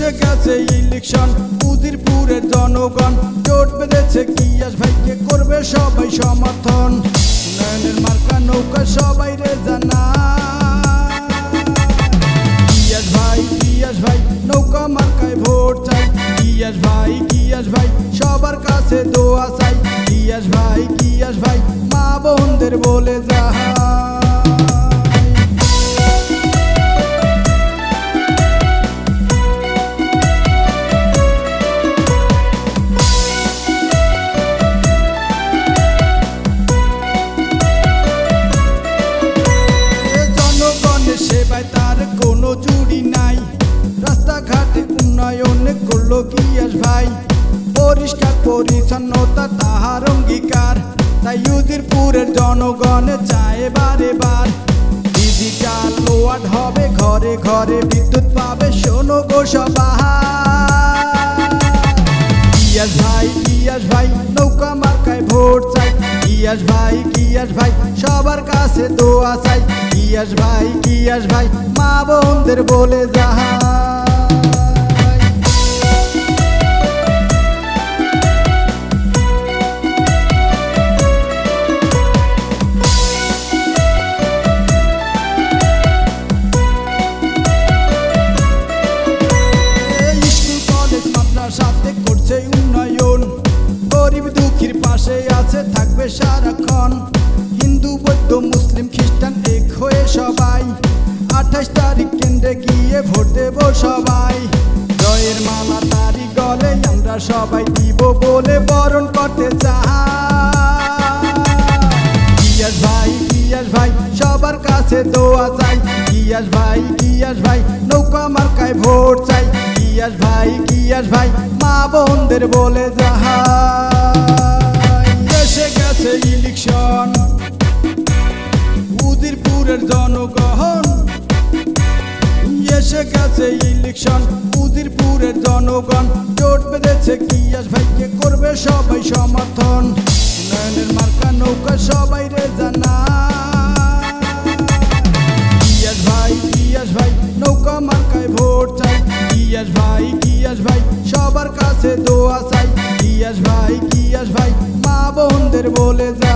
এসে গেছে ইলেকশন, উদিরপুরের জনগণ। জোট বেঁধেছে আস ভাইকে করবে সবাই সমর্থন। উন্নয়নের মার্কা নৌকা সবাই রে জানা কিয়াস ভাই কিয়াস ভাই, নৌকা মার্কায় ভোট চাই। কিয়াস ভাই কিয়াস ভাই, সবার কাছে দোয়া চাই। কিয়াস ভাই কিয়াস ভাই, মা বোনদের বলে যা করল গিয়াস ভাই? পরিষ্কার, পরিচ্ছন্নতা তাহার অঙ্গীকার। তাই উদিরপুরের জনগণ চায় বারে বার। ডিজিটাল হবে, ঘরে ঘরে বিদ্যুৎ পাবে, শোনো গো ভাই ভাই, নৌকা মার্কায় ভোট চাই। ভাই ভাই, সবার কাছে দোয়া চাই। ইয়াস ভাই ভাই, মা বোনদের বলে যাহা সারাক্ষণ হিন্দু, বৌদ্ধ, মুসলিম, খ্রিস্টান এক হয়ে সবাই। আঠাশ তারিখ কেন্দ্রে গিয়ে ভোট দেব সবাই। জয়ের মালা তারি গলে আমরা সবাই দিব বলে বরণ করতে চাই। ভাই গিয়াস ভাই, সবার কাছে দোয়া চাই। গিয়াস ভাই গিয়াস ভাই, নৌকা মার্কায় ভোট চাই। গিয়াস ভাই গিয়াস ভাই, মা বোনদের বলে এসে গেছে ইলেকশন। উদিরপুরের জনগণ। এসে গেছে ইলেকশন, উদিরপুরের জনগণ। জোট বেঁধেছে কিয়াস ভাইকে করবে সবাই সমর্থন। উন্নয়নের মার্কা নৌকা সবাই রে জানা। কিয়াস ভাই কিয়াস ভাই, নৌকা মার্কায় ভোট চাই। কিয়াস ভাই কিয়াস ভাই, সবার কাছে দোয়া চাই। কিয়াস ভাই কিয়াস ভাই মা বোনদের বলে যা